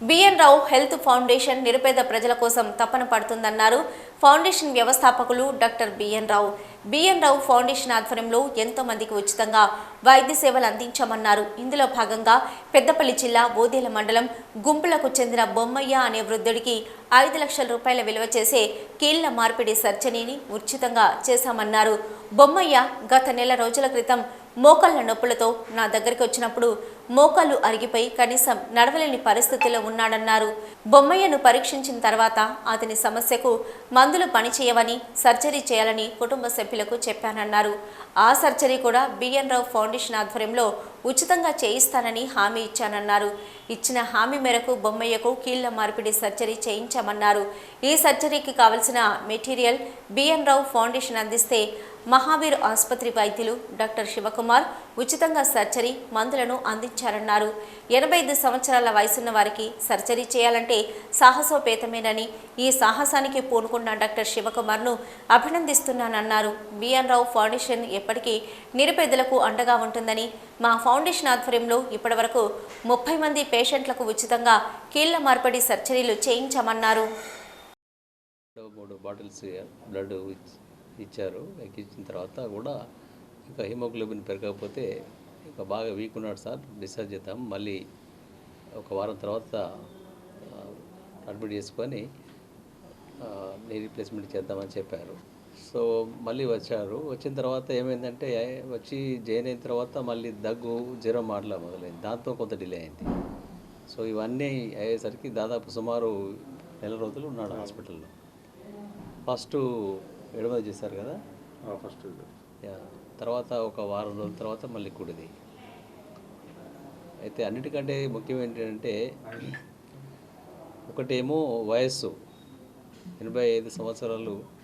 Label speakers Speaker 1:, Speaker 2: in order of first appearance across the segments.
Speaker 1: B N రావు health foundation నిరుపేద ప్రజల కోసం తపన పడుతుందన్నారు. ఫౌండేషన్ వ్యవస్థాపకులు doctor B N Rao B N Rao foundation ఆధ్వర్యంలో ఎంతో మందికి ఉచితంగా వైద్య సేవలు అందించామన్నారు. ఇందులో భాగంగా పెద్దపల్లి జిల్లా బోదేల మండలం గుంపులకు చెందిన బొమ్మయ్య అనే వృద్ధుడికి ఐదు లక్షల రూపాయల విలువ చేసే కీళ్ళ మార్పిడి సర్జరీని ఉచితంగా చేశామన్నారు. బొమ్మయ్య గత నెల రోజుల క్రితం మోకాళ్ళ నొప్పులతో నా దగ్గరికి వచ్చినప్పుడు మోకాళ్ళు అరిగిపోయి కనీసం నడవలేని పరిస్థితిలో ఉన్నాడన్నారు. బొమ్మయ్యను పరీక్షించిన తర్వాత అతని సమస్యకు మందులు పనిచేయవని సర్జరీ చేయాలని కుటుంబ సభ్యులకు చెప్పానన్నారు. ఆ సర్జరీ కూడా బిఎన్ రావు ఫౌండేషన్ ఆధ్వర్యంలో ఉచితంగా చేయిస్తానని హామీ ఇచ్చానన్నారు. ఇచ్చిన హామీ మేరకు బొమ్మయ్యకు కీళ్ళ మార్పిడి సర్జరీ చేయించామన్నారు. ఈ సర్జరీకి కావలసిన మెటీరియల్ బిఎన్ రావు ఫౌండేషన్ అందిస్తే మహావీర్ ఆసుపత్రి వైద్యులు డాక్టర్ శివకుమార్ ఉచితంగా సర్జరీ మందులను అందించారన్నారు. ఎనభై ఐదు సంవత్సరాల వయసున్న వారికి సర్జరీ చేయాలంటే సాహసోపేతమేనని ఈ సాహసానికి పూనుకున్న డాక్టర్ శివకుమార్ను అభినందిస్తున్నానన్నారు. బిఎన్ రావు ఫౌండేషన్ ఎప్పటికీ నిరుపేదలకు అండగా ఉంటుందని మా ఫౌండేషన్ ఫౌండేషన్ ఆధ్వర్యంలో ఇప్పటివరకు ముప్పై మంది పేషెంట్లకు ఉచితంగా కీళ్ళ మార్పిడి సర్జరీలు చేయించామన్నారు.
Speaker 2: మూడు బాటిల్స్ బ్లడ్ ఇచ్చారు. ఎక్కించిన తర్వాత కూడా ఇంకా హిమోగ్లోబిన్ పెరగకపోతే ఇంకా బాగా వీక్ ఉన్నాడు సార్ డిశ్చార్జ్ చేద్దాం. మళ్ళీ ఒక వారం తర్వాత అడ్మిట్ చేసుకొని నీ రీప్లేస్మెంట్ చేద్దామని చెప్పారు. సో మళ్ళీ వచ్చారు. వచ్చిన తర్వాత ఏమైందంటే వచ్చి జాయిన్ అయిన తర్వాత మళ్ళీ దగ్గు జ్వరం మాటలా మొదలైంది. దాంతో కొంత డిలే అయింది. సో ఇవన్నీ అయ్యేసరికి దాదాపు సుమారు నెల రోజులు ఉన్నాడు హాస్పిటల్లో. ఫస్ట్ ఎడమ చేశారు కదా?
Speaker 3: ఫస్ట్.
Speaker 2: తర్వాత ఒక వారం రోజుల తర్వాత మళ్ళీ కుడిది. అయితే అన్నిటికంటే ముఖ్యం ఏంటంటే ఒకటేమో వయస్సు. ఎనభై ఐదు సంవత్సరాలు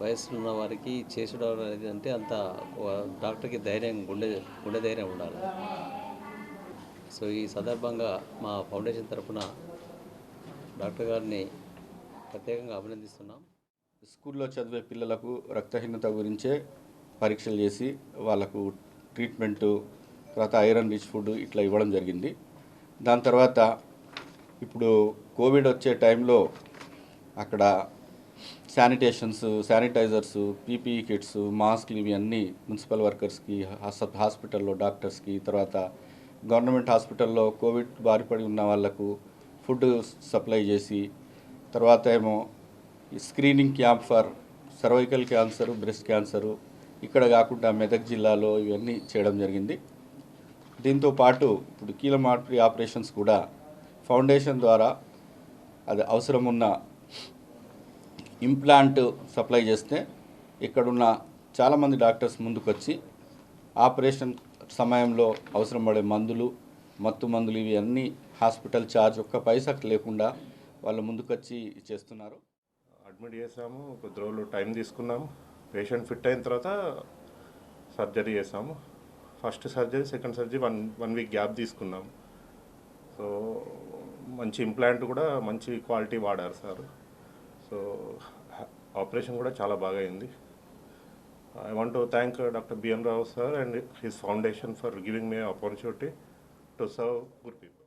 Speaker 2: వయస్సు ఉన్న వారికి చేసుడు అనేది అంటే అంత డాక్టర్కి ధైర్యం గుండె గుండె ధైర్యం ఉండాలి. సో ఈ సందర్భంగా మా ఫౌండేషన్ తరఫున డాక్టర్ గారిని ప్రత్యేకంగా అభినందిస్తున్నాం.
Speaker 3: స్కూల్లో చదివే పిల్లలకు రక్తహీనత గురించే పరీక్షలు చేసి వాళ్ళకు ట్రీట్మెంటు తర్వాత ఐరన్ రిచ్ ఫుడ్ ఇట్లా ఇవ్వడం జరిగింది. దాని తర్వాత ఇప్పుడు కోవిడ్ వచ్చే టైంలో అక్కడ శానిటేషన్స్ శానిటైజర్స్ పీపీఈ కిట్స్ మాస్క్లు ఇవి అన్నీ మున్సిపల్ వర్కర్స్కి హాస్- హాస్పిటల్లో డాక్టర్స్కి తర్వాత గవర్నమెంట్ హాస్పిటల్లో కోవిడ్ బారిపడి ఉన్న వాళ్ళకు ఫుడ్ సప్లై చేసి తర్వాత ఏమో ఈ screening camp for cervical cancer breast cancer ఇక్కడ కాకుండా మెదక్ జిల్లాలో ఇవన్నీ చేయడం జరిగింది. దీంతో పాటు ఇప్పుడు కీల మార్పిడి ఆపరేషన్స్ కూడా ఫౌండేషన్ ద్వారా అది అవసరం ఉన్న ఇంప్లాంట్ సప్లై చేస్తే ఇక్కడున్న చాలామంది డాక్టర్స్ ముందుకొచ్చి ఆపరేషన్ సమయంలో అవసరం పడే మందులు మత్తు మందులు ఇవి అన్నీ హాస్పిటల్ ఛార్జ్ ఒక్క పైసా లేకుండా వాళ్ళు ముందుకొచ్చి చేస్తున్నారు.
Speaker 4: అడ్మిట్ చేసాము కొద్ది రోజులు టైం తీసుకున్నాము. పేషెంట్ ఫిట్ అయిన తర్వాత సర్జరీ చేసాము. First surgery second surgery one one week gap తీసుకున్నాము. సో మంచి ఇంప్లాంట్ కూడా మంచి క్వాలిటీ వాడారు సార్. సో ఆపరేషన్ కూడా చాలా బాగా అయింది. I want to thank doctor B N Rao sir and his foundation for giving me opportunity to serve good people.